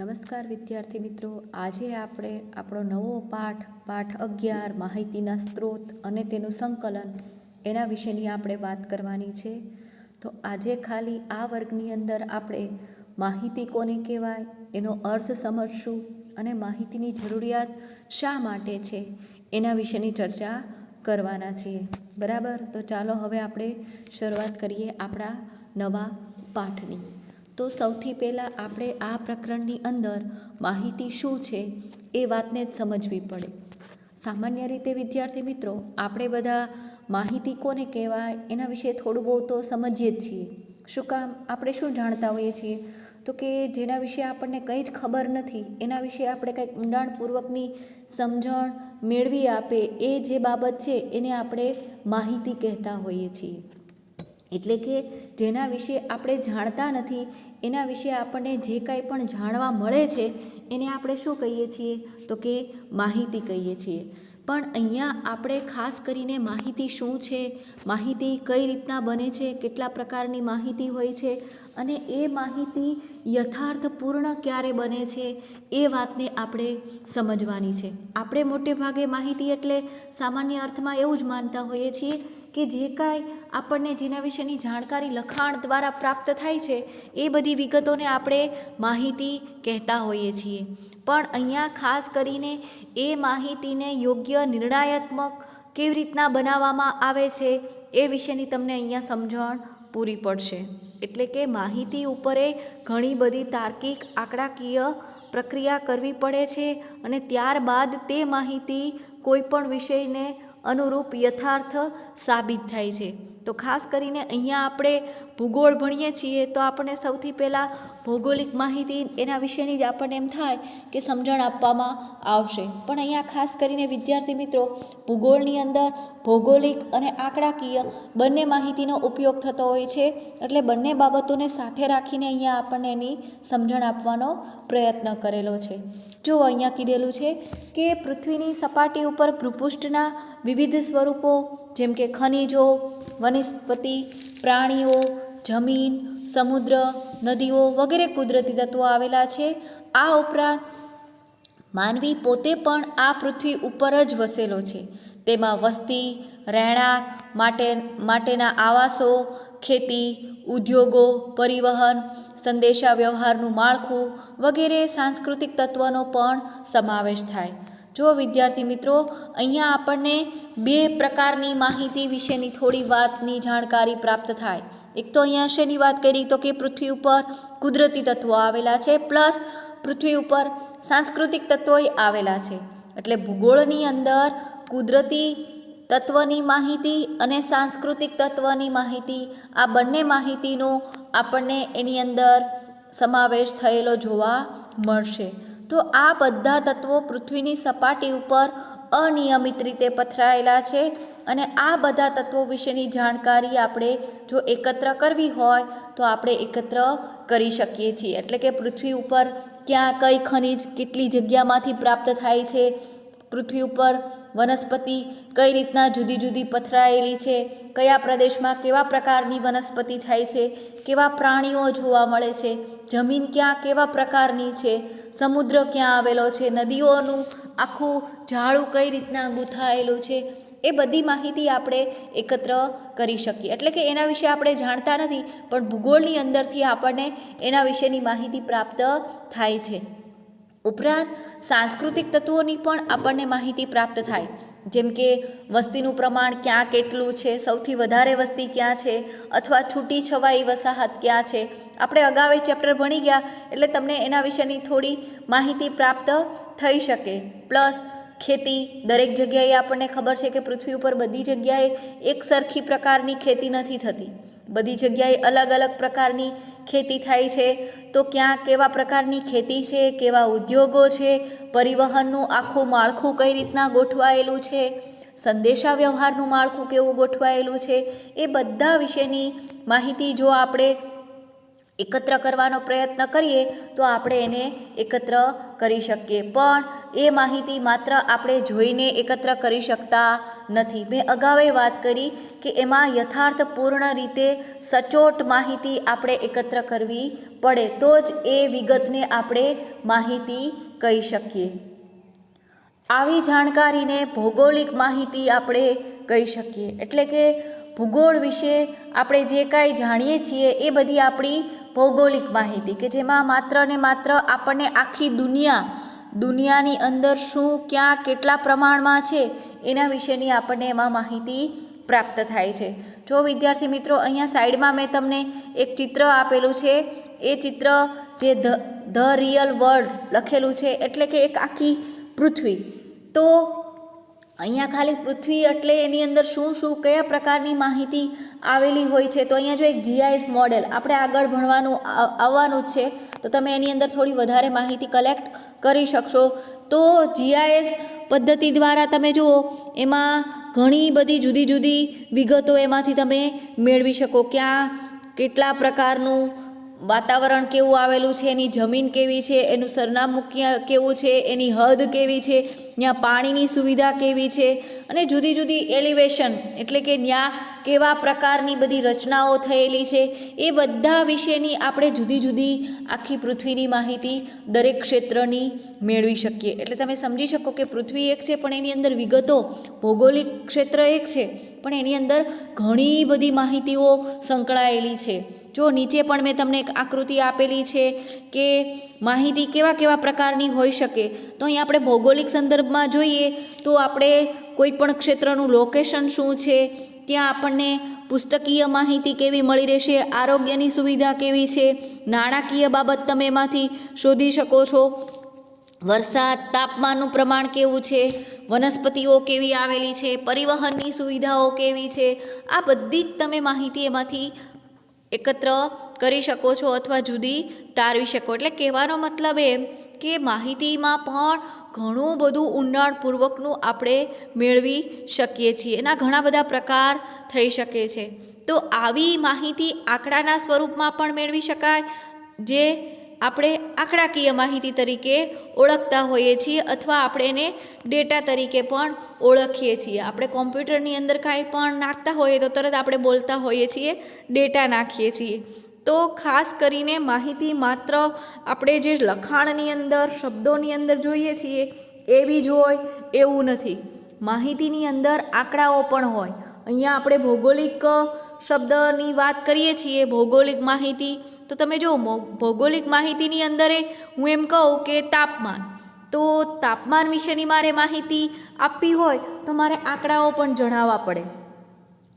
નમસ્કાર વિદ્યાર્થી મિત્રો. આજે આપણે આપણો નવો પાઠ પાઠ અગિયાર, માહિતીના સ્ત્રોત અને તેનું સંકલન એના વિશેની આપણે વાત કરવાની છે. તો આજે ખાલી આ વર્ગની અંદર આપણે માહિતી કોને કહેવાય, એનો અર્થ સમજશું અને માહિતીની જરૂરિયાત શા માટે છે એના વિશેની ચર્ચા કરવાના છીએ. બરાબર? તો ચાલો હવે આપણે શરૂઆત કરીએ આપણા નવા પાઠની. તો સૌથી પહેલાં આપણે આ પ્રકરણની અંદર માહિતી શું છે એ વાતને જ સમજવી પડે. સામાન્ય રીતે, વિદ્યાર્થી મિત્રો, આપણે બધા માહિતી કોને કહેવાય એના વિશે થોડું બહુ તો સમજીએ જ છીએ. શું કામ? આપણે શું જાણતા હોઈએ છીએ? તો કે જેના વિશે આપણને કંઈ જ ખબર નથી, એના વિશે આપણે કંઈક ઊંડાણપૂર્વકની સમજણ મેળવી આપે એ જે બાબત છે, એને આપણે માહિતી કહેતા હોઈએ છીએ. એટલે કે જેના વિશે આપણે જાણતા નથી, એના વિશે આપણને જે કાંઈ પણ જાણવા મળે છે, એને આપણે શું કહીએ છીએ? તો કે માહિતી કહીએ છીએ. પણ અહીંયા આપણે ખાસ કરીને માહિતી શું છે? માહિતી કઈ રીતના બને છે? કેટલા પ્રકારની માહિતી હોય છે? અને એ માહિતી યથાર્થપૂર્ણ ક્યારે બને છે એ વાતને આપણે સમજવાની છે. આપણે મોટે ભાગે માહિતી એટલે સામાન્ય અર્થમાં એવું જ માનતા હોઈએ છીએ કે જે કાંઈ આપણને જેના વિશેની જાણકારી લખાણ દ્વારા પ્રાપ્ત થાય છે, એ બધી વિગતોને આપણે માહિતી કહેતા હોઈએ છીએ. પણ અહીંયા ખાસ કરીને એ માહિતીને યોગ્ય નિર્ણયાત્મક કેવી રીતના બનાવવામાં આવે છે એ વિશેની તમને અહીંયા સમજણ પૂરી પડશે. એટલે કે માહિતી ઉપરે ઘણી બધી તાર્કિક આંકડાકીય પ્રક્રિયા કરવી પડે છે અને ત્યારબાદ તે માહિતી કોઈ પણ વિષયને અનુરૂપ યથાર્થ સાબિત થાય છે. તો ખાસ કરીને અહીંયા આપણે ભૂગોળ ભણીએ છીએ તો આપણને સૌથી પહેલાં ભૌગોલિક માહિતી એના વિશેની જ આપણને એમ થાય કે સમજણ આપવામાં આવશે. પણ અહીંયા ખાસ કરીને વિદ્યાર્થી મિત્રો, ભૂગોળની અંદર ભૌગોલિક અને આંકડાકીય બંને માહિતીનો ઉપયોગ થતો હોય છે, એટલે બંને બાબતોને સાથે રાખીને અહીંયા આપણને એની સમજણ આપવાનો પ્રયત્ન કરેલો છે. જો અહીંયા કીધેલું છે કે પૃથ્વીની સપાટી ઉપર ભૂપૃષ્ઠના વિવિધ સ્વરૂપો જેમ કે ખનિજો, વનસ્પતિ, પ્રાણીઓ, જમીન, સમુદ્ર, નદીઓ વગેરે કુદરતી તત્વો આવેલા છે. આ ઉપરાંત માનવી પોતે પણ આ પૃથ્વી ઉપર જ વસેલો છે. તેમાં વસ્તી, રહેણાંક માટે, માટેના આવાસો, ખેતી, ઉદ્યોગો, પરિવહન સંદેશા વ્યવહારનું માળખું વગેરે સાંસ્કૃતિક તત્વનો પણ સમાવેશ થાય. જો વિદ્યાર્થી મિત્રો, અહીંયા આપણને બે પ્રકારની માહિતી વિશેની થોડી વાતની જાણકારી પ્રાપ્ત થાય. એક તો અહીંયા શેની વાત કરી? તો કે પૃથ્વી ઉપર કુદરતી તત્વો આવેલા છે, પ્લસ પૃથ્વી ઉપર સાંસ્કૃતિક તત્વોય આવેલા છે. એટલે ભૂગોળની અંદર કુદરતી તત્વની માહિતી અને સાંસ્કૃતિક તત્વની માહિતી, આ બંને માહિતીનો આપણને એની અંદર સમાવેશ થયેલો જોવા મળશે. તો આ બધા તત્વો પૃથ્વીની સપાટી ઉપર અનિયમિત રીતે પથરાયેલા છે અને આ બધા તત્વો વિશેની જાણકારી આપણે જો એકત્ર કરવી હોય તો આપણે એકત્ર કરી શકીએ છીએ. એટલે કે પૃથ્વી ઉપર ક્યાં કઈ ખનિજ કેટલી જગ્યામાંથી પ્રાપ્ત થાય છે પૃથ્વી ઉપર વનસ્પતિ કઈ રીતના જુદી જુદી પથરાયેલી છે, કયા પ્રદેશમાં કેવા પ્રકારની વનસ્પતિ થાય છે, કેવા પ્રાણીઓ જોવા મળે છે, જમીન ક્યાં કેવા પ્રકારની છે, સમુદ્ર ક્યાં આવેલો છે, નદીઓનું આખું ઝાડું કઈ રીતના ગૂંથાયેલું છે, એ બધી માહિતી આપણે એકત્ર કરી શકીએ. એટલે કે એના વિશે આપણે જાણતા નથી, પણ ભૂગોળની અંદરથી આપણને એના વિશેની માહિતી પ્રાપ્ત થાય છે. ઉપરાંત સાંસ્કૃતિક તત્વોની પણ આપણને માહિતી પ્રાપ્ત થાય. જેમ કે વસ્તીનું પ્રમાણ ક્યાં કેટલું છે, સૌથી વધારે વસ્તી ક્યાં છે, અથવા છૂટી છવાઈ વસાહત ક્યાં છે. આપણે અગાઉ ચેપ્ટર ભણી ગયા એટલે તમને એના વિશેની થોડી માહિતી પ્રાપ્ત થઈ શકે. પ્લસ ખેતી દરેક જગ્યાએ આપણને ખબર છે કે પૃથ્વી ઉપર બધી જગ્યાએ એક સરખી પ્રકારની ખેતી નથી થતી. બધી જગ્યાએ અલગ અલગ પ્રકારની ખેતી થાય છે. તો ક્યાં કેવા પ્રકારની ખેતી છે, કેવા ઉદ્યોગો છે, પરિવહનનું આખું માળખું કઈ રીતના ગોઠવાયેલું છે સંદેશા વ્યવહારનું માળખું કેવું ગોઠવાયેલું છે, એ બધા વિશેની માહિતી જો આપણે એકત્ર કરવાનો પ્રયત્ન કરીએ તો આપણે એને એકત્ર કરી શકીએ. પણ એ માહિતી માત્ર આપણે જોઈને એકત્ર કરી શકતા નથી. મેં અગાઉએ વાત કરી કે એમાં યથાર્થપૂર્ણ રીતે સચોટ માહિતી આપણે એકત્ર કરવી પડે તો જ એ વિગતને આપણે માહિતી કહી શકીએ. આવી જાણકારીને ભૌગોલિક માહિતી આપણે કહી શકીએ. એટલે કે ભૂગોળ વિશે આપણે જે કાંઈ જાણીએ છીએ એ બધી આપણી ભૌગોલિક માહિતી કે જેમાં માત્ર ને માત્ર આપણને આખી દુનિયા, દુનિયાની અંદર શું, ક્યાં, કેટલા પ્રમાણમાં છે, એના વિશેની આપણને એમાં માહિતી પ્રાપ્ત થાય છે. જો વિદ્યાર્થી મિત્રો, અહીંયા સાઈડમાં મેં તમને એક ચિત્ર આપેલું છે. એ ચિત્ર જે ધ ધ રિયલ વર્લ્ડ લખેલું છે, એટલે કે એક આખી પૃથ્વી. તો અહીંયા ખાલી પૃથ્વી એટલે એની અંદર શું શું કયા પ્રકારની માહિતી આવેલી હોય છે? તો અહીંયા જો એક જીઆઈએસ મોડેલ આપણે આગળ ભણવાનું આવવાનું છે. તો તમે એની અંદર થોડી વધારે માહિતી કલેક્ટ કરી શકશો. તો જીઆઈએસ પદ્ધતિ દ્વારા તમે જુઓ, એમાં ઘણી બધી જુદી જુદી વિગતો એમાંથી તમે મેળવી શકો. ક્યાં, કેટલા પ્રકારનું વાતાવરણ કેવું આવેલું છે, એની જમીન કેવી છે, એનું સરનામું ક્યાં કેવું છે, એની હદ કેવી છે, ત્યાં પાણીની સુવિધા કેવી છે અને જુદી જુદી એલિવેશન એટલે કે ત્યાં કેવા પ્રકારની બધી રચનાઓ થયેલી છે, એ બધા વિશેની આપણે જુદી જુદી આખી પૃથ્વીની માહિતી દરેક ક્ષેત્રની મેળવી શકીએ. એટલે તમે સમજી શકો કે પૃથ્વી એક છે, પણ એની અંદર વિગતો ભૌગોલિક ક્ષેત્ર એક છે, પણ એની અંદર ઘણી બધી માહિતીઓ સંકળાયેલી છે. જો નીચે પણ મેં તમને એક આકૃતિ આપેલી છે કે માહિતી કેવા કેવા પ્રકારની હોઈ શકે, તો અહીં આપણે ભૌગોલિક સંદર્ભમાં જોઈએ તો આપણે કોઈ પણ ક્ષેત્રનું લોકેશન શું છે, ત્યાં આપણને પુસ્તકીય માહિતી કેવી મળી રહેશે, આરોગ્યની સુવિધા કેવી છે, નાણાકીય બાબત તમે એમાંથી શોધી શકો છો. વરસાદ, તાપમાનનું પ્રમાણ કેવું છે, વનસ્પતિઓ કેવી આવેલી છે, પરિવહનની સુવિધાઓ કેવી છે, આ બધી જ તમે માહિતી એમાંથી એકત્ર કરી શકો છો અથવા જુદી તારવી શકો. એટલે કહેવાનો મતલબ એમ કે માહિતીમાં પણ ઘણું બધું ઊંડાણપૂર્વકનું આપણે મેળવી શકીએ છીએ. એના ઘણા બધા પ્રકાર થઈ શકે છે. તો આવી માહિતી આંકડાના સ્વરૂપમાં પણ મેળવી શકાય. જે આપણે આંકડાકીય માહિતી તરીકે ઓળખતા હોઈએ છીએ અથવા આપણે એને ડેટા તરીકે પણ ઓળખીએ છીએ. આપણે કોમ્પ્યુટરની અંદર કાંઈ પણ નાખતા હોઈએ તો તરત આપણે બોલતા હોઈએ છીએ, ડેટા નાખીએ છીએ. તો ખાસ કરીને માહિતી માત્ર આપણે જે લખાણની અંદર, શબ્દોની અંદર જોઈએ છીએ, એવી જ હોય એવું નથી. માહિતીની અંદર આંકડાઓ પણ હોય. અહીંયા આપણે ભૌગોલિક શબ્દની વાત કરીએ છીએ ભૌગોલિક માહિતી, તો તમે જો ભૌગોલિક માહિતીની અંદર હું એમ કહું કે તાપમાન. તો તાપમાન વિશેની મારે માહિતી આપવી હોય, તો મારે આંકડાઓ પણ જણાવવા પડે.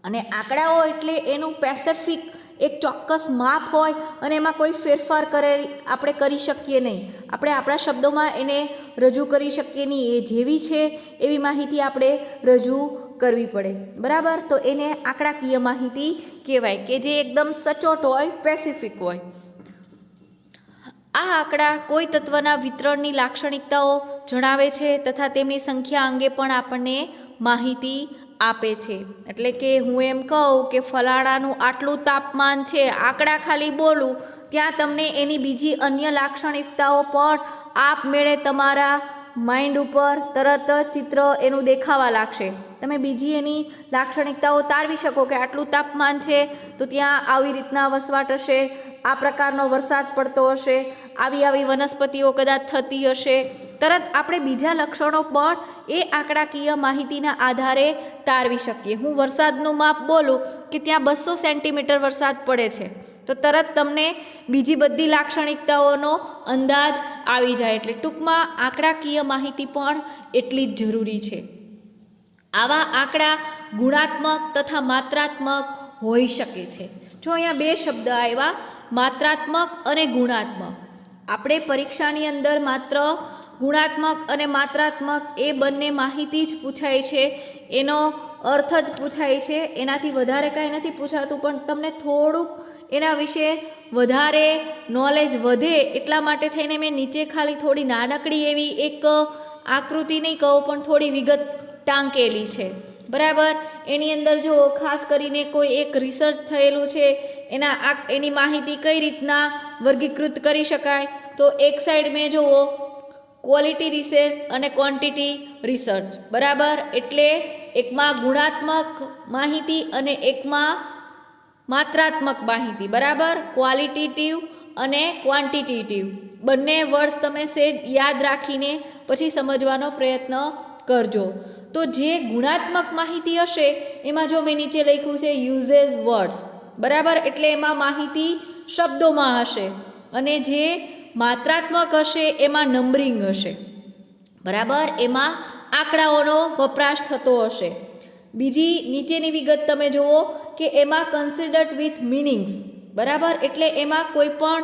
અને આંકડાઓ એટલે એનું પેસિફિક એક ચોક્કસ માપ હોય અને એમાં કોઈ ફેરફાર કરે આપણે કરી શકીએ નહીં. આપણે આપણા શબ્દોમાં એને રજૂ કરી શકીએ નહીં. એ જેવી છે, એવી માહિતી આપણે રજૂ કરવી પડે. બરાબર? તો એને આંકડાકીય માહિતી કહેવાય કે જે એકદમ સચોટ હોય સ્પેસિફિક હોય. આ આંકડા કોઈ તત્વના વિતરણની લાક્ષણિકતાઓ જણાવે છે તથા તેમની સંખ્યા અંગે પણ આપણને માહિતી આપે છે. એટલે કે હું એમ કહું કે ફલાણાનું આટલું તાપમાન છે, આંકડા ખાલી બોલું, ત્યાં તમને એની બીજી અન્ય લાક્ષણિકતાઓ પણ આપમેળે તમારા માઇન્ડ ઉપર તરત ચિત્ર એનું દેખાવા લાગશે. તમે બીજી એની લાક્ષણિકતાઓ તારવી શકો કે આટલું તાપમાન છે, તો ત્યાં આવી રીતના વસવાટ હશે, આ પ્રકારનો વરસાદ પડતો હશે, આવી આવી વનસ્પતિઓ કદાચ થતી હશે. તરત આપણે બીજા લક્ષણો પણ એ આંકડાકીય માહિતીના આધારે તારવી શકીએ. હું વરસાદનું માપ બોલું કે ત્યાં બસો સેન્ટીમીટર વરસાદ પડે છે. તો તરત તમને બીજી બધી લાક્ષણિકતાઓનો અંદાજ આવી જાય એટલે ટૂંકમાં આંકડાકીય માહિતી પણ એટલી જ જરૂરી છે. આવા આંકડા ગુણાત્મક તથા માત્રાત્મક હોઈ શકે છે. જો અહીંયા બે શબ્દ આવ્યા, માત્રાત્મક અને ગુણાત્મક. આપણે પરીક્ષાની અંદર માત્ર ગુણાત્મક અને માત્રાત્મક એ બંને માહિતી જ પૂછાય છે, એનો અર્થ જ પૂછાય છે. એનાથી વધારે કાંઈ નથી પૂછાતું, પણ તમને થોડુંક એના વિશે વધારે નોલેજ વધે એટલા માટે થઈને મેં નીચે ખાલી થોડી નાનકડી એવી એક આકૃતિ નહીં કહું, પણ થોડી વિગત ટાંકેલી છે. બરાબર? એની અંદર જો ખાસ કરીને કોઈ એક રિસર્ચ થયેલું છે, એના આ, એની માહિતી કઈ રીતના વર્ગીકૃત કરી શકાય? તો એક સાઈડ મેં જુઓ ક્વોલિટી રિસર્ચ અને ક્વોન્ટિટી રિસર્ચ બરાબર? એટલે એકમાં ગુણાત્મક માહિતી અને એકમાં માત્રાત્મક માહિતી, બરાબર? ક્વોલિટેટિવ અને ક્વોન્ટિટેટિવ બંને વર્ડ્સ તમે સેજ યાદ રાખીને પછી સમજવાનો પ્રયત્ન કરજો. તો જે ગુણાત્મક માહિતી હશે, એમાં જો મેં નીચે લખ્યું છે યુઝેસ વર્ડ્સ બરાબર? એટલે એમાં માહિતી શબ્દોમાં હશે. અને જે માત્રાત્મક હશે, એમાં નંબરિંગ હશે. બરાબર? એમાં આંકડાઓનો વપરાશ થતો હશે. બીજી નીચેની વિગત તમે જુઓ કે એમાં કન્સિડર્ડ વિથ મિનિંગ્સ બરાબર? એટલે એમાં કોઈ પણ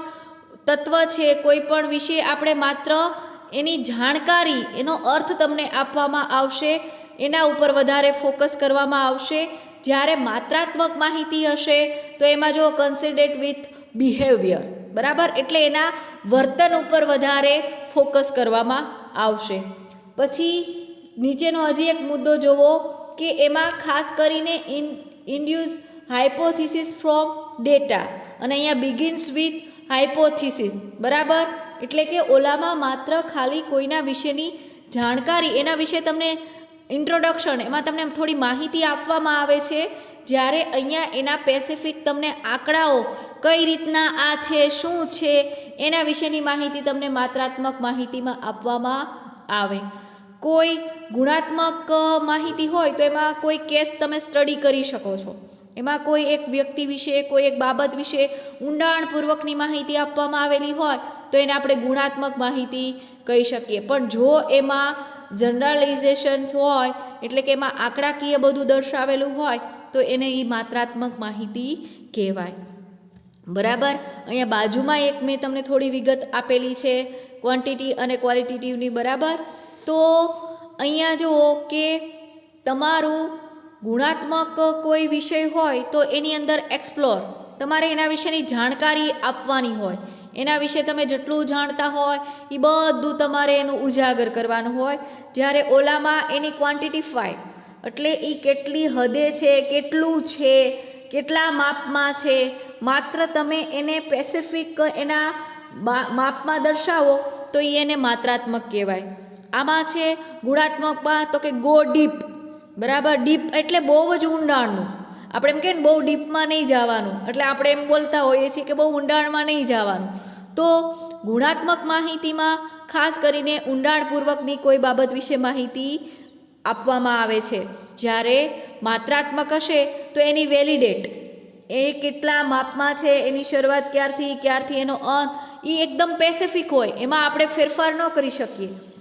તત્વ છે, કોઈ પણ વિશે આપણે માત્ર એની જાણકારી, એનો અર્થ તમને આપવામાં આવશે, એના ઉપર વધારે ફોકસ કરવામાં આવશે. જ્યારે માત્રાત્મક માહિતી હશે, તો એમાં જો કન્સિડર્ડ વિથ બિહેવિયર બરાબર? એટલે એના વર્તન ઉપર વધારે ફોકસ કરવામાં આવશે. પછી નીચેનો હજી એક મુદ્દો જોવો કે એમાં ખાસ કરીને in induce hypothesis from data અને અહીંયા બિગિન્સ વિથ હાઇપોથિસિસ બરાબર? એટલે કે ઓલામાં માત્ર ખાલી કોઈના વિશેની જાણકારી. એના વિશે તમને ઇન્ટ્રોડક્શન એમાં તમને થોડી માહિતી આપવામાં આવે છે. જ્યારે અહીંયા એના પેસિફિક તમને આંકડાઓ કઈ રીતના આ છે, શું છે, એના વિશેની માહિતી તમને માત્રાત્મક માહિતીમાં આપવામાં આવે. કોઈ ગુણાત્મક માહિતી હોય તો એમાં કોઈ કેસ તમે સ્ટડી કરી શકો છો. એમાં કોઈ એક વ્યક્તિ વિશે, કોઈ એક બાબત વિશે ઊંડાણપૂર્વકની માહિતી આપવામાં આવેલી હોય તો એને આપણે ગુણાત્મક માહિતી કહી શકીએ. પણ જો એમાં જનરલાઇઝેશન્સ હોય, એટલે કે એમાં આંકડાકીય બધું દર્શાવેલું હોય, તો એને એ માત્રાત્મક માહિતી કહેવાય. બરાબર? અહીંયા બાજુમાં એક મેં તમને થોડી વિગત આપેલી છે, ક્વોન્ટિટી અને ક્વોલિટેટિવની બરાબર. તો અહીંયા જુઓ કે તમારું ગુણાત્મક કોઈ વિષય હોય તો એની અંદર એક્સપ્લોર તમારે એના વિશેની જાણકારી આપવાની હોય. એના વિશે તમે જેટલું જાણતા હોય એ બધું તમારે એનું ઉજાગર કરવાનું હોય. જ્યારે ઓલામાં એની ક્વોન્ટિટી ક્વોન્ટિટીફાઈ એટલે એ કેટલી હદે છે, કેટલું છે, કેટલા માપમાં છે, માત્ર તમે એને પેસિફિક એના માપમાં દર્શાવો તો એ એને માત્રાત્મક કહેવાય. આમાં છે ગુણાત્મકમાં તો કે ગો ડીપ. બરાબર? ડીપ એટલે બહુ જ ઊંડાણનું. આપણે એમ કે ને બહુ ડીપમાં નહીં જવાનું. એટલે આપણે એમ બોલતા હોઈએ છીએ કે બહુ ઊંડાણમાં નહીં જવાનું. તો ગુણાત્મક માહિતીમાં ખાસ કરીને ઊંડાણપૂર્વકની કોઈ બાબત વિશે માહિતી આપવામાં આવે છે. જ્યારે માત્રાત્મક હશે તો એની વેલિડેટ. એ કેટલા માપમાં છે, એની શરૂઆત ક્યારથી ક્યારથી એનો અંત એ એકદમ પેસિફિક હોય. એમાં આપણે ફેરફાર ન કરી શકીએ.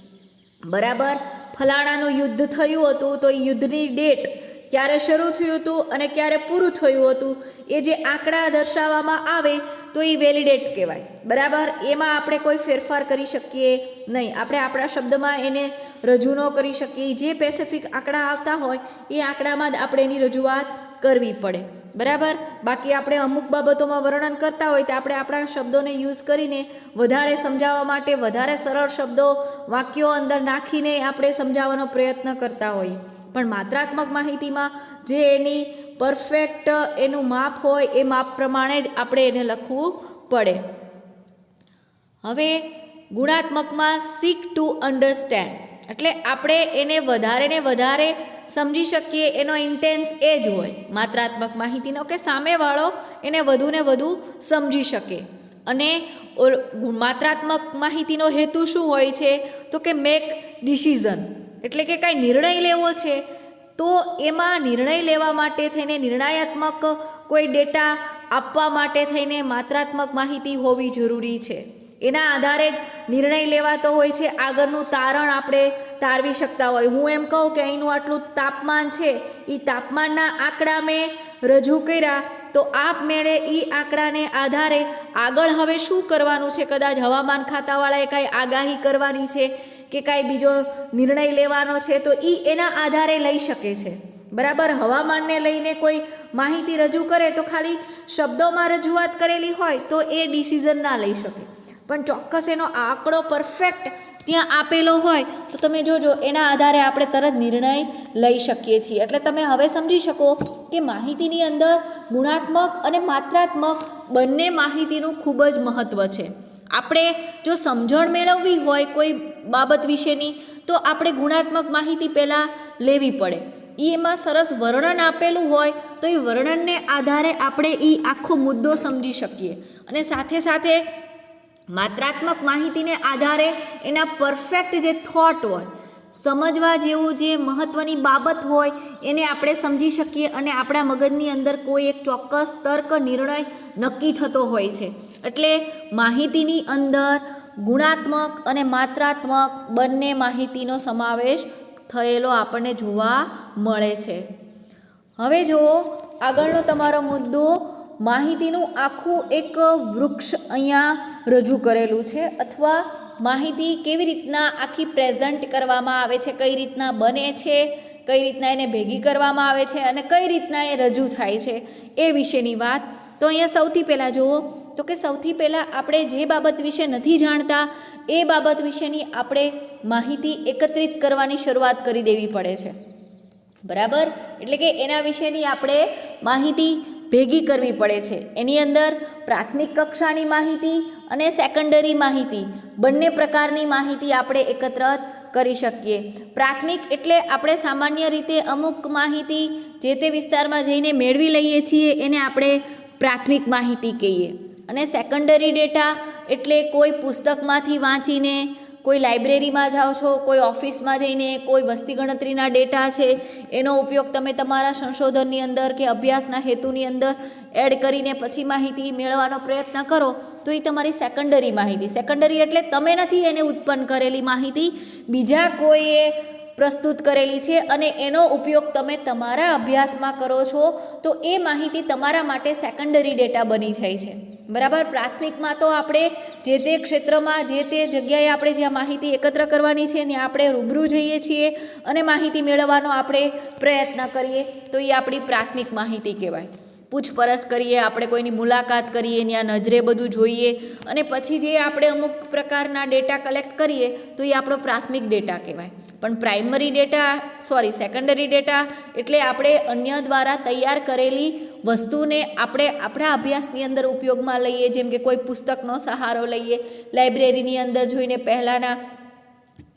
બરાબર? ફલાણાનું યુદ્ધ થયું હતું તો એ યુદ્ધની ડેટ ક્યારે શરૂ થયું હતું અને ક્યારે પૂરું થયું હતું એ જે આંકડા દર્શાવવામાં આવે તો એ વેલિડેટ કહેવાય. બરાબર? એમાં આપણે કોઈ ફેરફાર કરી શકીએ નહીં. આપણે આપણા શબ્દમાં એને રજૂ ન કરી શકીએ. જે પેસિફિક આંકડા આવતા હોય, એ આંકડામાં જ આપણે એની રજૂઆત કરવી પડે. બરાબર? બાકી આપણે અમુક બાબતોમાં વર્ણન કરતા હોય તો આપણે આપણા શબ્દોને યુઝ કરીને વધારે સમજાવવા માટે વધારે સરળ શબ્દો, વાક્યો અંદર નાખીને આપણે સમજાવવાનો પ્રયત્ન કરતા હોઈએ પણ માત્રાત્મક માહિતીમાં જે એની પરફેક્ટ એનું માપ હોય એ માપ પ્રમાણે જ આપણે એને લખવું પડે. હવે ગુણાત્મકમાં સીક ટુ અન્ડરસ્ટેન્ડ એટલે આપણે એને વધારે ને વધારે સમજી શકીએ, એનો ઇન્ટેન્સ એ જ હોય. માત્રાત્મક માહિતીનો કે સામેવાળો એને વધુ ને વધુ સમજી શકે. અને માત્રાત્મક માહિતીનો હેતુ શું હોય છે? તો કે મેક ડિસિઝન એટલે કે કાંઈ નિર્ણય લેવો છે, તો એમાં નિર્ણય લેવા માટે થઈને નિર્ણયાત્મક કોઈ ડેટા આપવા માટે થઈને માત્રાત્મક માહિતી હોવી જરૂરી છે. એના આધારે જ નિર્ણય લેવાતો હોય છે. આગળનું તારણ આપણે તારવી શકતા હોય. હું એમ કહું કે અહીંનું આટલું તાપમાન છે એ તાપમાનના આંકડા મેં રજૂ કર્યા, તો આપમેળે એ આંકડાને આધારે આગળ હવે શું કરવાનું છે? કદાચ હવામાન ખાતાવાળાએ કાંઈ આગાહી કરવાની છે કે કાંઈ બીજો નિર્ણય લેવાનો છે, તો એ એના આધારે લઈ શકે છે. બરાબર? હવામાનને લઈને કોઈ માહિતી રજૂ કરે તો ખાલી શબ્દોમાં રજૂઆત કરેલી હોય તો એ ડિસિઝન ના લઈ શકે. પણ ચોક્કસ એનો આંકડો પરફેક્ટ ત્યાં આપેલો હોય, તો તમે જોજો, એના આધારે આપણે તરત નિર્ણય લઈ શકીએ છીએ. એટલે તમે હવે સમજી શકો કે માહિતીની અંદર ગુણાત્મક અને માત્રાત્મક બંને માહિતીનું ખૂબ જ મહત્ત્વ છે. આપણે જો સમજણ મેળવવી હોય કોઈ બાબત વિશેની, તો આપણે ગુણાત્મક માહિતી પહેલાં લેવી પડે. એ એમાં સરસ વર્ણન આપેલું હોય, તો એ વર્ણનને આધારે આપણે એ આખો મુદ્દો સમજી શકીએ. અને સાથે સાથે માત્રાત્મક માહિતીને આધારે એના પરફેક્ટ જે થોટ હોય, સમજવા જેવું જે મહત્ત્વની બાબત હોય, એને આપણે સમજી શકીએ અને આપણા મગજની અંદર કોઈ એક ચોક્કસ તર્ક નિર્ણય નક્કી થતો હોય છે. એટલે માહિતીની અંદર ગુણાત્મક અને માત્રાત્મક બંને માહિતીનો સમાવેશ થયેલો આપણને જોવા મળે છે. હવે જુઓ, આગળનો તમારો મુદ્દો માહિતીનું આખું એક વૃક્ષ અહીંયા રજૂ કરેલું છે અથવા માહિતી કેવી રીતના આખી પ્રેઝન્ટ કરવામાં આવે છે, કઈ રીતના બને છે, કઈ રીતના એને ભેગી કરવામાં આવે છે અને કઈ રીતના એ રજૂ થાય છે એ વિશેની વાત. તો અહીંયા સૌથી પહેલાં જુઓ, તો કે સૌથી પહેલાં આપણે જે બાબત વિશે નથી જાણતા, એ બાબત વિશેની આપણે માહિતી એકત્રિત કરવાની શરૂઆત કરી દેવી પડે છે. બરાબર? એટલે કે એના વિશેની આપણે માહિતી ભેગી કરવી પડે છે. એની અંદર પ્રાથમિક કક્ષાની માહિતી અને સેકન્ડરી માહિતી, બંને પ્રકારની માહિતી આપણે એકત્ર કરી શકીએ. પ્રાથમિક એટલે આપણે સામાન્ય રીતે અમુક માહિતી જે તે વિસ્તારમાં જઈને મેળવી લઈએ છીએ એને આપણે પ્રાથમિક માહિતી કહીએ. અને સેકન્ડરી ડેટા એટલે કોઈ પુસ્તકમાંથી વાંચીને કોઈ લાઇબ્રેરીમાં જાઓ છો, કોઈ ઓફિસમાં જઈને કોઈ વસ્તી ગણતરીના ડેટા છે, એનો ઉપયોગ તમે તમારા સંશોધનની અંદર કે અભ્યાસના હેતુની અંદર એડ કરીને પછી માહિતી મેળવવાનો પ્રયત્ન કરો, તો એ તમારી સેકન્ડરી માહિતી. સેકન્ડરી એટલે તમે નથી એને ઉત્પન્ન કરેલી માહિતી, બીજા કોઈએ પ્રસ્તુત કરેલી છે અને એનો ઉપયોગ તમે તમારા અભ્યાસમાં કરો છો, તો એ માહિતી તમારા માટે સેકન્ડરી ડેટા બની જાય છે. બરાબર? પ્રાથમિકમાં તો આપણે જે તે ક્ષેત્રમાં, જે તે જગ્યાએ આપણે જ્યાં માહિતી એકત્ર કરવાની છે, ત્યાં આપણે રૂબરૂ જઈએ છીએ અને માહિતી મેળવવાનો આપણે પ્રયત્ન કરીએ. તો એ આપણી પ્રાથમિક માહિતી કહેવાય. પૂછપરછ કરીએ, આપણે કોઈની મુલાકાત કરીએ ત્યાં નજરે બધું જોઈએ અને પછી જે આપણે અમુક પ્રકારના ડેટા કલેક્ટ કરીએ તો એ આપણો પ્રાથમિક ડેટા કહેવાય. પણ primary data, sorry, secondary data એટલે આપણે અન્ય દ્વારા તૈયાર કરેલી વસ્તુને આપણે આપણા અભ્યાસની અંદર ઉપયોગમાં લઈએ, જેમ કે કોઈ પુસ્તકનો સહારો લઈએ, લાઇબ્રેરીની અંદર જોઈને પહેલાંના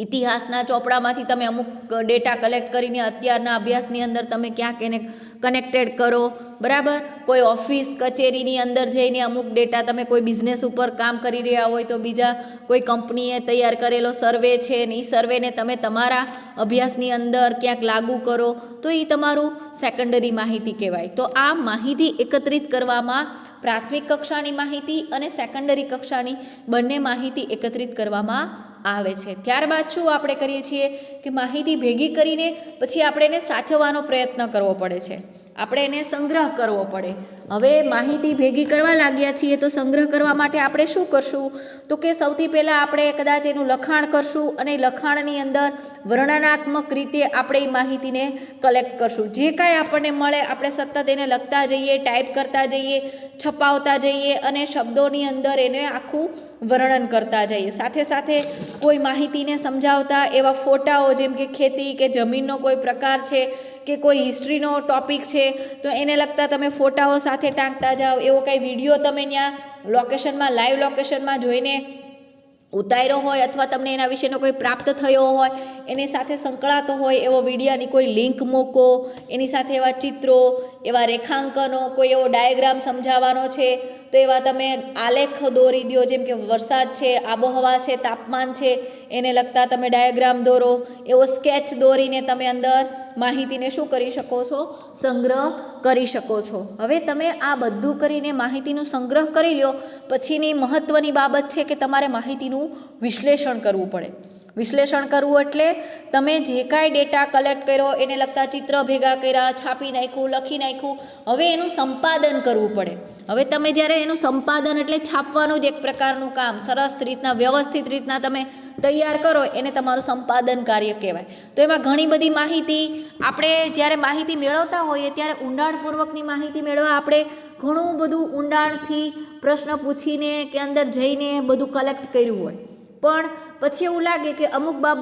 ઇતિહાસના ચોપડામાંથી તમે અમુક ડેટા કલેક્ટ કરીને અત્યારના અભ્યાસની અંદર તમે ક્યાંક એને કનેક્ટેડ કરો, બરાબર? કોઈ ઓફિસ કચેરીની અંદર જઈને અમુક ડેટા તમે કોઈ બિઝનેસ ઉપર કામ કરી રહ્યા હોય તો બીજા કોઈ કંપનીએ તૈયાર કરેલો સર્વે છે ને એ સર્વેને તમે તમારા અભ્યાસની અંદર ક્યાંક લાગુ કરો, તો એ તમારું સેકન્ડરી માહિતી કહેવાય. તો આ માહિતી એકત્રિત કરવામાં પ્રાથમિક કક્ષાની માહિતી અને સેકન્ડરી કક્ષાની બંને માહિતી એકત્રિત કરવામાં આવે છે. ત્યારબાદ શું આપણે કરીએ છીએ કે માહિતી ભેગી કરીને પછી આપણે એને સાચવવાનો પ્રયત્ન કરવો પડે છે. આપણે એને સંગ્રહ કરવો પડે. હવે માહિતી ભેગી કરવા લાગ્યા છીએ તો સંગ્રહ કરવા માટે આપણે શું કરશું? તો કે સૌથી પહેલાં આપણે કદાચ એનું લખાણ કરશું અને લખાણની અંદર વર્ણનાત્મક રીતે આપણે એ માહિતીને કલેક્ટ કરશું. જે કાંઈ આપણને મળે આપણે સતત એને લખતા જઈએ ટાઈપ કરતા જઈએ, છપાવતા જઈએ અને શબ્દોની અંદર એને આખું વર્ણન કરતા જઈએ. સાથે સાથે કોઈ માહિતીને સમજાવતા એવા ફોટાઓ જેમ કે ખેતી કે જમીનનો કોઈ પ્રકાર છે કે કોઈ હિસ્ટ્રીનો ટોપિક છે, તો એને લગતા તમે ફોટાઓ સાથે ટાંકતા જાઓ. એવો કાંઈ વીડિયો તમે ત્યાં લોકેશનમાં, લાઈવ લોકેશનમાં જોઈને ઉતાર્યો હોય અથવા તમને એના વિશેનો કોઈ પ્રાપ્ત થયો હોય, એની સાથે સંકળાતો હોય, એવો વિડીયાની કોઈ લિંક મૂકો, એની સાથે એવા ચિત્રો, એવા રેખાંકનો, કોઈ એવો ડાયાગ્રામ સમજાવવાનો છે તો એવા તમે આલેખ દોરી દો જેમ કે વરસાદ છે, આબોહવા છે, તાપમાન છે, એને લગતા તમે ડાયાગ્રામ દોરો, એવો સ્કેચ દોરીને તમે અંદર માહિતીને શું કરી શકો છો? સંગ્રહ કરી શકો છો. હવે તમે આ બધું કરીને માહિતીનું સંગ્રહ કરી લ્યો, પછીની મહત્ત્વની બાબત છે કે તમારે માહિતીનું વિશ્લેષણ કરવું પડે. વિશ્લેષણ કરવું એટલે તમે જે કાંઈ ડેટા કલેક્ટ કર્યો, એને લગતા ચિત્ર ભેગા કર્યા, છાપી નાખ્યું, લખી નાખ્યું, હવે એનું સંપાદન કરવું પડે. હવે તમે જ્યારે એનું સંપાદન એટલે છાપવાનું જ એક પ્રકારનું કામ, સરસ રીતના, વ્યવસ્થિત રીતના તમે તૈયાર કરો, એને તમારું સંપાદન કાર્ય કહેવાય. તો એમાં ઘણી બધી માહિતી આપણે જ્યારે માહિતી મેળવતા હોઈએ, ત્યારે ઊંડાણપૂર્વકની માહિતી મેળવવા આપણે ઘણું બધું ઊંડાણથી પ્રશ્ન પૂછીને કે અંદર જઈને બધું કલેક્ટ કર્યું હોય. પણ પછી એવું લાગે કે અમુક બાબ,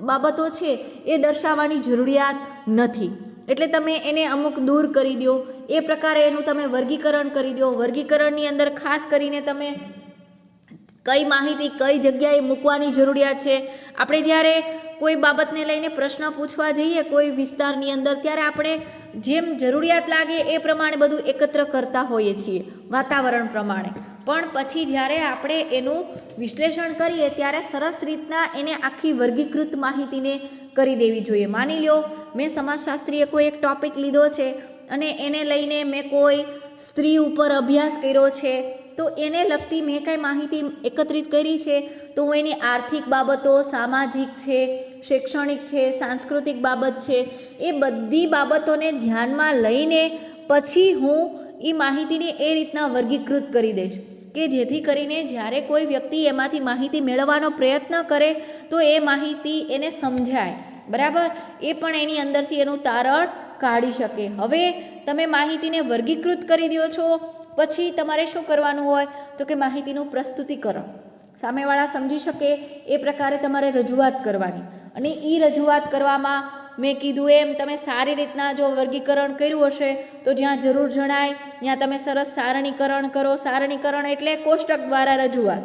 બાબતો છે એ દર્શાવવાની જરૂરિયાત નથી. એટલે તમે એને અમુક દૂર કરી દો. એ પ્રકારે એનું તમે વર્ગીકરણ કરી દો. વર્ગીકરણની અંદર ખાસ કરીને તમે કઈ માહિતી, કઈ જગ્યાએ મૂકવાની જરૂરિયાત છે. આપણે જ્યારે કોઈ બાબતને લઈને પ્રશ્ન પૂછવા જઈએ કોઈ વિસ્તારની અંદર, ત્યારે આપણે જેમ જરૂરિયાત લાગે એ પ્રમાણે બધું એકત્ર કરતા હોઈએ છીએ, વાતાવરણ પ્રમાણે. પણ પછી જ્યારે આપણે એનું વિશ્લેષણ કરીએ ત્યારે સરસ રીતના એને આખી વર્ગીકૃત માહિતીને કરી દેવી જોઈએ. માની લો મેં સમાજશાસ્ત્રીએ કોઈ એક ટોપિક લીધો છે અને એને લઈને મેં કોઈ સ્ત્રી ઉપર અભ્યાસ કર્યો છે, તો એને લગતી મેં કાંઈ માહિતી એકત્રિત કરી છે? તો હું એની આર્થિક બાબતો, સામાજિક છે, શૈક્ષણિક છે, સાંસ્કૃતિક બાબત છે, એ બધી બાબતોને ધ્યાનમાં લઈને પછી હું એ માહિતીને એ રીતના વર્ગીકૃત કરી દઈશ. કે જેથી કરીને જ્યારે કોઈ વ્યક્તિ એમાંથી માહિતી મેળવવાનો પ્રયત્ન કરે, તો એ માહિતી એને સમજાય. બરાબર? એ પણ એની અંદરથી એનું તારણ કાઢી શકે. હવે તમે માહિતીને વર્ગીકૃત કરી દો છો, પછી તમારે શું કરવાનું હોય? તો કે માહિતીનું પ્રસ્તુતિકરણ. સામેવાળા સમજી શકે એ પ્રકારે તમારે રજૂઆત કરવાની. અને એ રજૂઆત કરવામાં મેં કીધું એમ, તમે સારી રીતના જો વર્ગીકરણ કર્યું હશે, તો જ્યાં જરૂર જણાય, ત્યાં તમે સરસ સારણીકરણ કરો. સારણીકરણ એટલે કોષ્ટક દ્વારા રજૂઆત.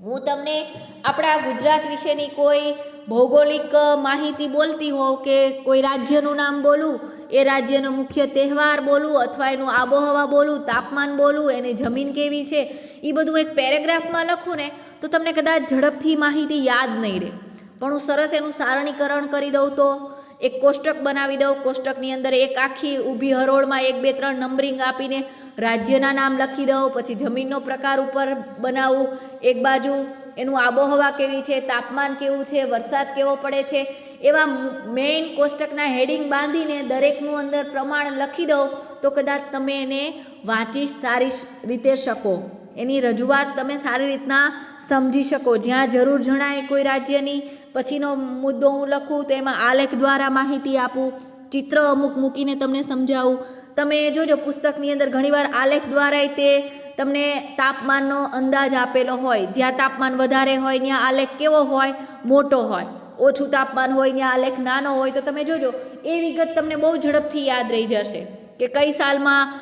હું તમને આપણા ગુજરાત વિશેની કોઈ ભૌગોલિક માહિતી બોલતી હોઉં કે કોઈ રાજ્યનું નામ બોલું, એ રાજ્યનો મુખ્ય તહેવાર બોલું અથવા એનું આબોહવા બોલું, તાપમાન બોલું, એની જમીન કેવી છે એ બધું એક પેરેગ્રાફમાં લખું ને, તો તમને કદાચ ઝડપથી માહિતી યાદ નહીં રહે. પણ હું સરસ એનું સારણીકરણ કરી દઉં તો. એક કોષ્ટક બનાવી દઉં. કોષ્ટકની અંદર એક આખી ઊભી હરોળમાં એક બે ત્રણ નંબરિંગ આપીને રાજ્યના નામ લખી દઉં. પછી જમીનનો પ્રકાર ઉપર બનાવું. એક બાજુ એનું આબોહવા કેવી છે, તાપમાન કેવું છે, વરસાદ કેવો પડે છે, એવા મેઇન કોષ્ટકના હેડિંગ બાંધીને દરેકનું અંદર પ્રમાણ લખી દઉં તો કદાચ તમે એને વાંચી સારી રીતે શકો. એની રજૂઆત તમે સારી રીતના સમજી શકો. જ્યાં જરૂર જણાય કોઈ રાજ્યની પછીનો મુદ્દો હું લખું તો એમાં આલેખ દ્વારા માહિતી આપું, ચિત્ર અમુક મૂકીને તમને સમજાવું. તમે જોજો, પુસ્તકની અંદર ઘણીવાર આલેખ દ્વારા તે તમને તાપમાનનો અંદાજ આપેલો હોય. જ્યાં તાપમાન વધારે હોય, ત્યાં આલેખ કેવો હોય? મોટો હોય. ઓછું તાપમાન હોય, ત્યાં આલેખ નાનો હોય. તો તમે જોજો, એ વિગત તમને બહુ ઝડપથી યાદ રહી જશે કે કઈ સાલમાં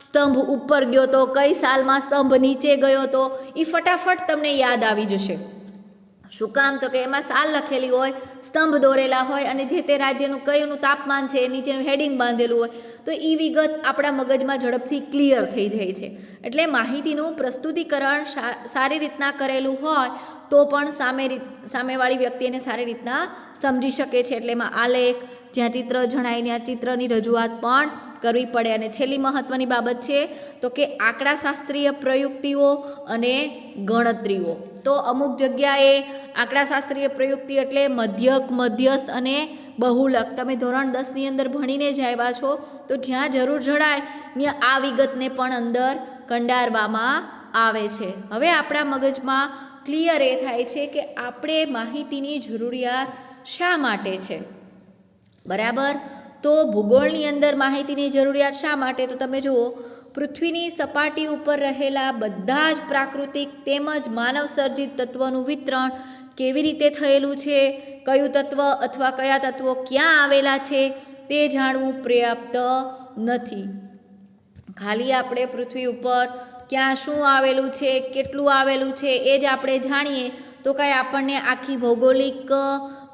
સ્તંભ ઉપર ગયો તો, કઈ સાલમાં સ્તંભ નીચે ગયો તો એ ફટાફટ તમને યાદ આવી જશે. શું કામ? તો કે એમાં સાલ લખેલી હોય, સ્તંભ દોરેલા હોય અને જે તે રાજ્યનું કયુંનું તાપમાન છે નીચેનું હેડિંગ બાંધેલું હોય, તો એ વિગત આપણા મગજમાં ઝડપથી ક્લિયર થઈ જાય છે. એટલે માહિતીનું પ્રસ્તુતિકરણ સારી રીતના કરેલું હોય, તો પણ સામે રીત, સામેવાળી વ્યક્તિ એને સારી રીતના સમજી શકે છે. એટલે એમાં આલેખ, જ્યાં ચિત્ર જણાય ત્યાં ચિત્રની રજૂઆત પણ કરવી પડે. અને છેલ્લી મહત્ત્વની બાબત છે તો કે આંકડાશાસ્ત્રીય પ્રયુક્તિઓ અને ગણતરીઓ. તો અમુક જગ્યાએ આંકડાશાસ્ત્રીય પ્રયુક્તિ એટલે મધ્યક, મધ્યસ્થ અને બહુલક. તમે ધોરણ દસની અંદર ભણીને જ આવ્યા છો, તો જ્યાં જરૂર જણાય, ત્યાં આ વિગતને પણ અંદર કંડારવામાં આવે છે. હવે આપણા મગજમાં ક્લિયર એ થાય છે કે આપણે માહિતીની જરૂરિયાત શા માટે છે? બરાબર? તો ભૂગોળની અંદર માહિતીની જરૂરિયાત શા માટે? તો તમે જુઓ, પૃથ્વીની સપાટી ઉપર રહેલા બધા જ પ્રાકૃતિક તેમજ માનવસર્જિત તત્વોનું વિતરણ કેવી રીતે થયેલું છે? કયું તત્વ અથવા કયા તત્વો ક્યાં આવેલા છે? તે જાણવું પર્યાપ્ત નથી. ખાલી આપણે પૃથ્વી ઉપર ક્યાં શું આવેલું છે, કેટલું આવેલું છે, એ જ આપણે જાણીએ તો કાંઈ આપણને આખી ભૌગોલિક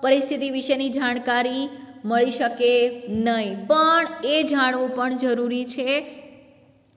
પરિસ્થિતિ વિશેની જાણકારી મળી શકે નહીં. પણ એ જાણવું પણ જરૂરી છે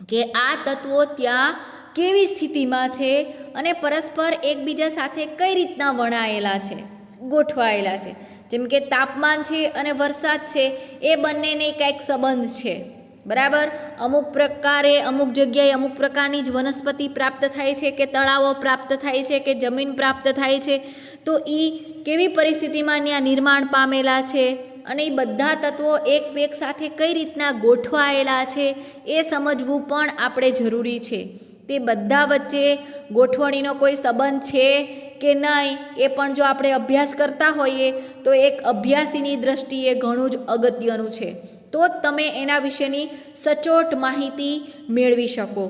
કે આ તત્વો ત્યાં કેવી સ્થિતિમાં છે અને પરસ્પર એકબીજા સાથે કઈ રીતના વણાયેલા છે, ગોઠવાયેલા છે. જેમ કે તાપમાન છે અને વરસાદ છે, એ બંનેને કંઈક સંબંધ છે. બરાબર? અમુક પ્રકારે, અમુક જગ્યાએ અમુક પ્રકારની જ વનસ્પતિ પ્રાપ્ત થાય છે કે તળાવો પ્રાપ્ત થાય છે કે જમીન પ્રાપ્ત થાય છે. તો એ કેવી પરિસ્થિતિમાં ત્યાં નિર્માણ પામેલા છે? અને એ બધા તત્વો એક એક સાથે કઈ રીતના ગોઠવાયેલા છે એ સમજવું પણ આપણે જરૂરી છે. તે બધા વચ્ચે ગોઠવણીનો કોઈ સંબંધ છે કે નહીં એ પણ જો આપણે અભ્યાસ કરતા હોઈએ તો એક અભ્યાસીની દ્રષ્ટિએ ઘણું જ અગત્યનું છે. તો જ તમે એના વિશેની સચોટ માહિતી મેળવી શકો.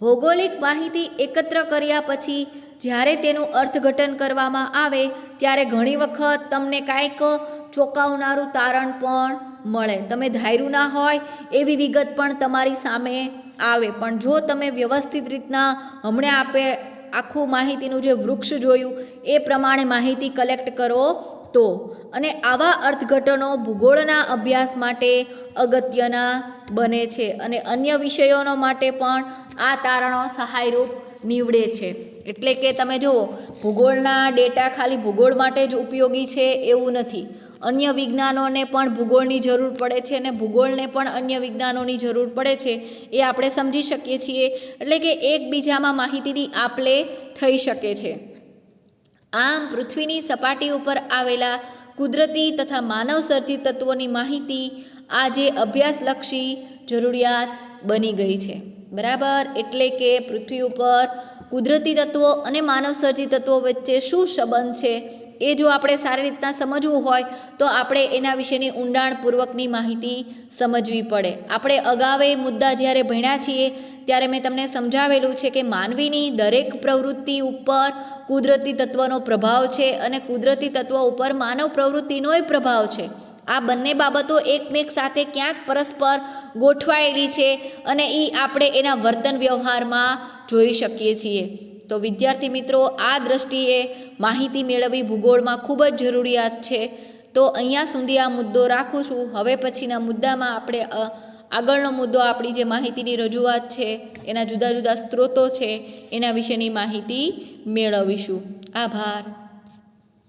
ભૌગોલિક માહિતી એકત્ર કર્યા પછી જ્યારે તેનું અર્થઘટન કરવામાં આવે, ત્યારે ઘણી વખત તમને કાંઈક ચોંકાવનારું તારણ પણ મળે. તમે ધાર્યું ના હોય એવી વિગત પણ તમારી સામે આવે. પણ જો તમે વ્યવસ્થિત રીતના હમણાં આપે આખું માહિતીનું જે વૃક્ષ જોયું, એ પ્રમાણે માહિતી કલેક્ટ કરો તો અને આવા અર્થઘટનો ભૂગોળના અભ્યાસ માટે અગત્યના બને છે અને અન્ય વિષયોનો માટે પણ આ તારણો સહાયરૂપ નીવડે છે. એટલે કે તમે જુઓ, ભૂગોળના ડેટા ખાલી ભૂગોળ માટે જ ઉપયોગી છે એવું નથી. અન્ય વિજ્ઞાનોને પણ ભૂગોળની જરૂર પડે છે અને ભૂગોળને પણ અન્ય વિજ્ઞાનોની જરૂર પડે છે એ આપણે સમજી શકીએ છીએ. એટલે કે એકબીજામાં માહિતીની આપલે થઈ શકે છે. આમ પૃથ્વીની સપાટી ઉપર આવેલા કુદરતી તથા માનવસર્જિત તત્વોની માહિતી આજે અભ્યાસલક્ષી જરૂરિયાત બની ગઈ છે. બરાબર? એટલે કે પૃથ્વી ઉપર કુદરતી તત્વો અને માનવસર્જિત તત્વો વચ્ચે શું સંબંધ છે? એ જો આપણે સારી રીતના સમજવું હોય, તો આપણે એના વિશેની ઊંડાણપૂર્વકની માહિતી સમજવી પડે. આપણે અગાઉ એ મુદ્દા જ્યારે ભણ્યા છીએ, ત્યારે મેં તમને સમજાવેલું છે કે માનવીની દરેક પ્રવૃત્તિ ઉપર કુદરતી તત્વનો પ્રભાવ છે અને કુદરતી તત્વ ઉપર માનવ પ્રવૃત્તિનોય પ્રભાવ છે. આ બંને બાબતો એકમેક સાથે ક્યાંક પરસ્પર ગોઠવાયેલી છે અને એ આપણે એના વર્તન વ્યવહારમાં જોઈ શકીએ છીએ. તો વિદ્યાર્થી મિત્રો, આ દ્રષ્ટિએ માહિતી મેળવવી ભૂગોળમાં ખૂબ જ જરૂરિયાત છે. તો અહીંયા સુધી આ મુદ્દો રાખું છું. હવે પછીના મુદ્દામાં આપણે આગળનો મુદ્દો આપણી જે માહિતીની રજૂઆત છે, એના જુદા જુદા સ્ત્રોતો છે, એના વિશેની માહિતી મેળવીશું. આભાર.